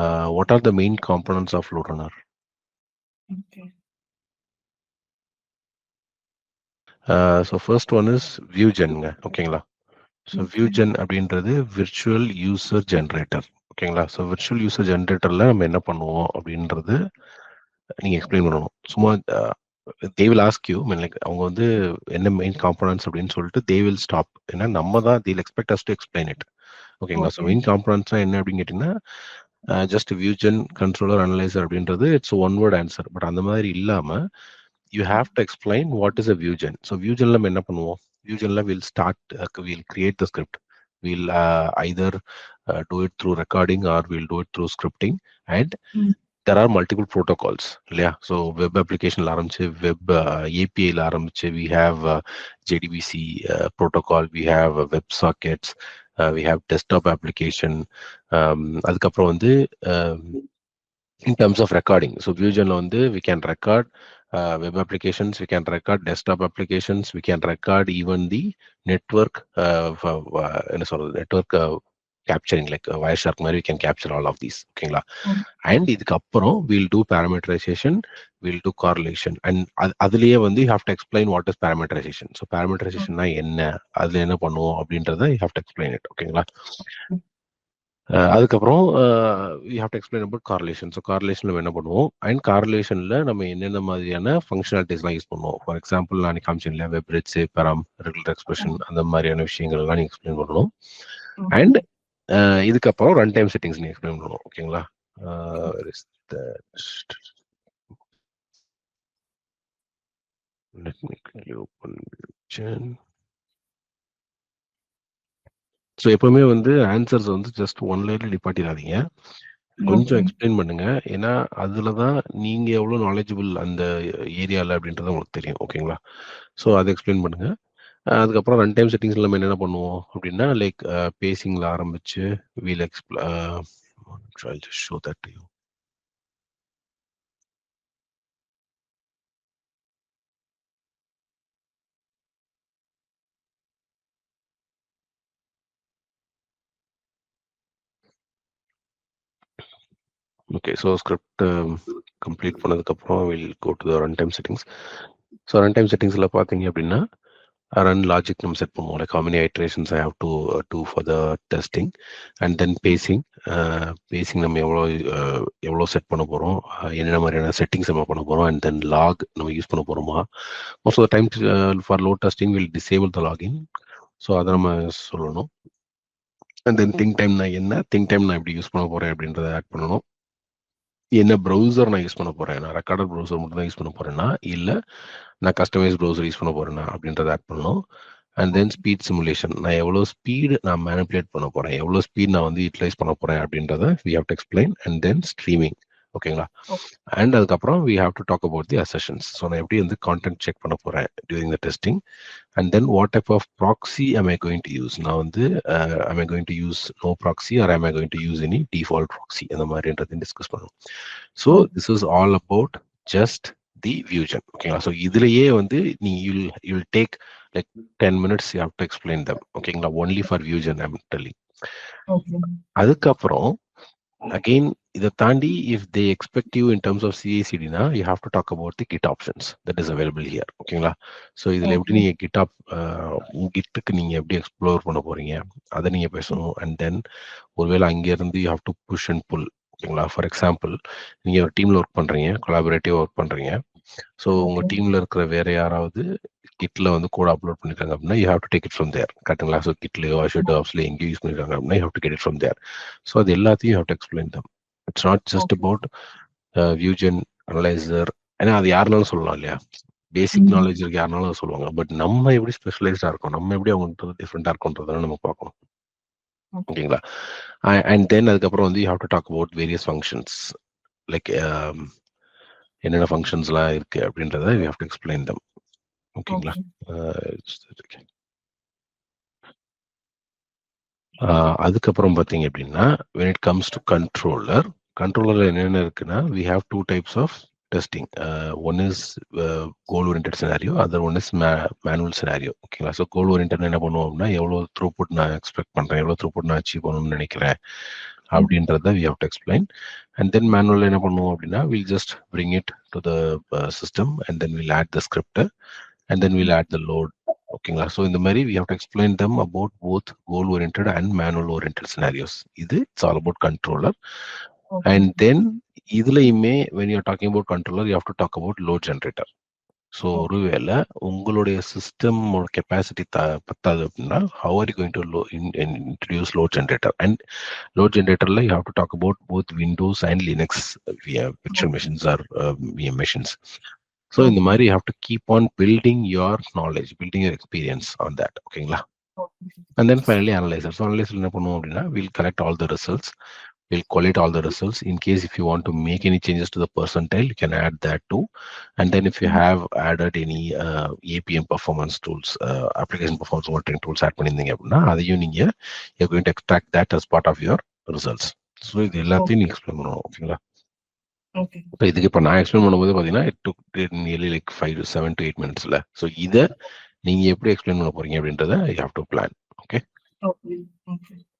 uh, what are the main components of load runner Okay. uh, so first one is viewgen ஓகேங்களா? So. VuGen அப்படின்றது virtual user generator ஓகேங்களா? So virtual user ஜென்ரேட்டர்ல நம்ம என்ன பண்ணுவோம் அப்படின்றது நீங்க எக்ஸ்பிளைன் பண்ணணும். சும்மா they will ask you mean like அவங்க வந்து என்ன மெயின் காம்பனன்ஸ் அப்படின்னு சொல்லிட்டு தே வில் ஸ்டாப் ஏன்னா நம்ம தான் they'll expect us to explain it ஓகேங்களா? So Okay. மெயின் காம்பனன்ஸ்னா என்ன அப்படின்னு கேட்டிங்கன்னா ஜஸ்ட் வியூஜென் கண்ட்ரோலர் அனலைசர் அப்படின்றது it's one word answer but அந்த மாதிரி இல்லாம you have to explain what is a VuGen so வியூஜென்ல நம்ம என்ன பண்ணுவோம் வியூஜென்ல will start will create the script will either do it through recording or we'll do it through scripting and Mm. there are multiple protocols இல்லையா so web அப்ளிகேஷன்ல ஆரம்பிச்சு web ஏபிஐல ஆரம்பிச்சு we have JDBC protocol we have web sockets we have desktop application அதுக்கப்புறம் வந்து in terms of recording so வியூஜனில் வந்து we can record web applications we can record desktop applications we can record even the network என்ன சொல்றது network capturing like Wireshark மாதிரி can capture all of these ஓகேங்களா. And இதுக்கப்புறம் will do parameterisation will do correlation and அதுலயே வந்து you have to explain what is parameterisation so பேராமீட்டரைசேஷன்னா என்ன? அதுல என்ன பண்ணுவோம் அப்படின்றத you have to explain it ஓகேங்களா அதுக்கப்புறம் you have to explain about correlation so correlation நம்ம என்ன பண்ணுவோம்? அண்ட் கார்லேஷன்ல நம்ம என்னென்ன மாதிரியான ஃபங்க்ஷனாலிட்டிஸ்லாம் யூஸ் பண்ணுவோம்? ஃபார் எக்ஸாம்பிள் நான் காமிச்சேன் இல்லையா? Web regs param regular expression அந்த மாதிரியான விஷயங்கள் எல்லாம் நீங்க எக்ஸ்பிளைன் பண்ணணும். அண்ட் இதுக்கப்புறம் ரன் டைம் செட்டிங்ஸ் நீங்க எக்ஸ்பிளைன் பண்ணணும் ஓகேங்களா? Let me quickly open. So எப்பவுமே வந்து ஆன்சர்ஸ் வந்து ஜஸ்ட் ஒன் லைன்ல நிப்பாட்டிடாதீங்க கொஞ்சம். எக்ஸ்பிளைன் பண்ணுங்க ஏன்னா அதுல தான் நீங்க எவ்வளவு நாலேஜபிள் அந்த ஏரியால அப்படின்றது உங்களுக்கு தெரியும் ஓகேங்களா ஸோ அதை எக்ஸ்பிளைன் பண்ணுங்க அதுக்கப்புறம் ரன் டைம் செட்டிங்ஸ் நம்ம என்னென்ன பண்ணுவோம் அப்படின்னா லைக் பேசிங்ல ஆரம்பிச்சு we'll explain show that you okay so script complete பண்ணதுக்கப்புறம் will go to the run time settings so run time செட்டிங்ஸில் பார்த்தீங்க அப்படின்னா ரன் லாஜிக் நம்ம செட் பண்ணுவோம் like how many iterations I have to do for the testing and then pacing pacing நம்ம எவ்வளோ uh, எவ்வளோ set பண்ண போகிறோம் என்னென்ன மாதிரியான செட்டிங்ஸ் நம்ம பண்ண போகிறோம் அண்ட் தென் லாக் நம்ம யூஸ் பண்ண போகிறோமா most of the time for low testing will disable the login so அதை நம்ம சொல்லணும் அண்ட் தென் திங்க் டைம் நான் என்ன திங்க் டைம் நான் எப்படி யூஸ் பண்ண போகிறேன் அப்படின்றத ஆட் பண்ணணும் என்ன ப்ரௌசர் நான் யூஸ் பண்ண போறேன்? நான் ரெக்கார்டர் ப்ரௌசர் மட்டும் தான் யூஸ் பண்ண போறேன்னா இல்ல நான் கஸ்டமைஸ் ப்ரௌசர் யூஸ் பண்ண போறேன்னா அப்படின்றத ஆட் பண்ணணும். அண்ட் தென் ஸ்பீட் சிமுலேஷன் நான் எவ்வளோ ஸ்பீடு நான் மேனிப்புலேட் பண்ண போறேன்? எவ்வளோ ஸ்பீட் நான் வந்து யூட்டிலைஸ் பண்ண போறேன்? அப்படின்றத we have to explain and then streaming ஓகேங்களா? அண்ட் அதுக்கப்புறம் we have to talk about the assertions so நான் எப்படி வந்து கான்டென்ட் செக் பண்ண போறேன் during the testing and then what type of proxy am I going to use நான் வந்து am I going to use no proxy or am I going to use any default proxy அந்த மாதிரின்றதையும் discuss பண்ணுவோம் so this is all about just the VuGen ஓகேங்களா? So இதுலயே வந்து நீ you'll you'll take like ten minutes you have to explain them ஓகேங்களா? Only for VuGen I'm telling Okay. அதுக்கப்புறம் again இதை தாண்டி if they expect you in terms of சிஐசிடினா you have to talk about the git options that is available here ஓகேங்களா so இதில் எப்படி Okay. நீங்கள் kit app கிட்டுக்கு நீங்கள் எப்படி எக்ஸ்ப்ளோர் பண்ண போறீங்க அதை நீங்கள் பேசணும் அண்ட் தென் ஒருவேளை அங்கேருந்து you have to push and pull ஓகேங்களா ஃபார் எக்ஸாம்பிள் நீங்கள் ஒரு டீமில் ஒர்க் பண்ணுறீங்க கொலாபரேட்டிவ் ஒர்க் பண்ணுறீங்க so உங்கள். டீமில் இருக்கிற வேற யாராவது கிட்ல வந்து கோட் அப்லோட் பண்ணிருக்காங்க அப்படின்னா you have to take it from there கரெக்டுங்களா ஸோ கிட்லயோ அஷர் டாப்ஸ்ல எங்கேயும் யூஸ் பண்ணிருக்காங்க அப்படின்னா you have to get it from there so அது எல்லாத்தையும் have to explain them it's not just. About VuGen analyser ஏன்னா அது யாருனாலும் சொல்லலாம் இல்லையா? பேசிக். நாலேஜ் இருக்கு யாருனாலும் சொல்லுவாங்க. பட் நம்ம எப்படி ஸ்பெஷலைஸ்டா இருக்கோம்? நம்ம எப்படி அவங்ககிட்ட டிஃப்ரெண்டா இருக்கோன்றதான நம்ம பார்க்கணும். ஓகேங்களா? அண்ட் தென் அதுக்கப்புறம் வந்து you have to talk about various functions like என்னென்ன ஃபங்க்ஷன்ஸ்லாம் இருக்கு அப்படின்றத you have to explain them ஓகேங்களா அதுக்கப்புறம் பார்த்தீங்க அப்படின்னா when it comes to controller கண்ட்ரோலர்ல என்னென்ன இருக்குன்னா types of testing. Uh, one is uh, goal oriented scenario other one is ma- manual scenario. ஓகேங்களா ஸோ கோல் ஓரியன்ட் என்ன பண்ணுவோம் அப்படின்னா எவ்வளோ த்ரூபுட் நான் எக்ஸ்பெக்ட் பண்றேன் எவ்வளோ த்ரூபுட் நான் அச்சீவ் பண்ணணும்னு நினைக்கிறேன். அப்படின்றத we have to explain and then manual என்ன பண்ணுவோம் அப்படின்னா will just bring it to the system and then will add the script and then will add the load ஓகேங்களா ஸோ இந்த மாதிரி we have to explain them about both goal orient and manual orient scenarios இது it's all about controller Okay. And then இதுலயுமே when you talking about controller you have to talk about load generator so Okay. ஒருவேளை உங்களுடைய system capacity பத்தாது அப்படின்னா how are you going to low introduce load generator and load ஜென்ரேட்டர்ல you have to talk about both Windows and Linux virtual machines or VM machines so இந்த மாதிரி you have to keep on building your knowledge building your experience on that ஓகேங்களா Okay. and then finally analyzer so analyzer என்ன பண்ணுவோம் அப்படின்னா we'll collect all the results we'll collate all the results in case if you want to make any changes to the percentile you can add that too and then if you Mhm. have added any uh, apm performance tools uh, application performance monitoring tools add பண்ணிருந்தீங்க அப்படின்னா அதையும் நீங்க you're going to extract that as part of your results so இது எல்லாத்தையும் நீங்க explain பண்ணணும் ஓகேங்களா Okay. இப்போ இதுக்கு இப்போ நான் எக்ஸ்பிளைன் பண்ணும்போது பார்த்தீங்கன்னா it took nearly like five to seven to eight மினிட்ஸ்ல ஸோ இதை நீங்க எப்படி எக்ஸ்பிளைன் பண்ண போறீங்க அப்படின்றத you have to plan Okay. Okay.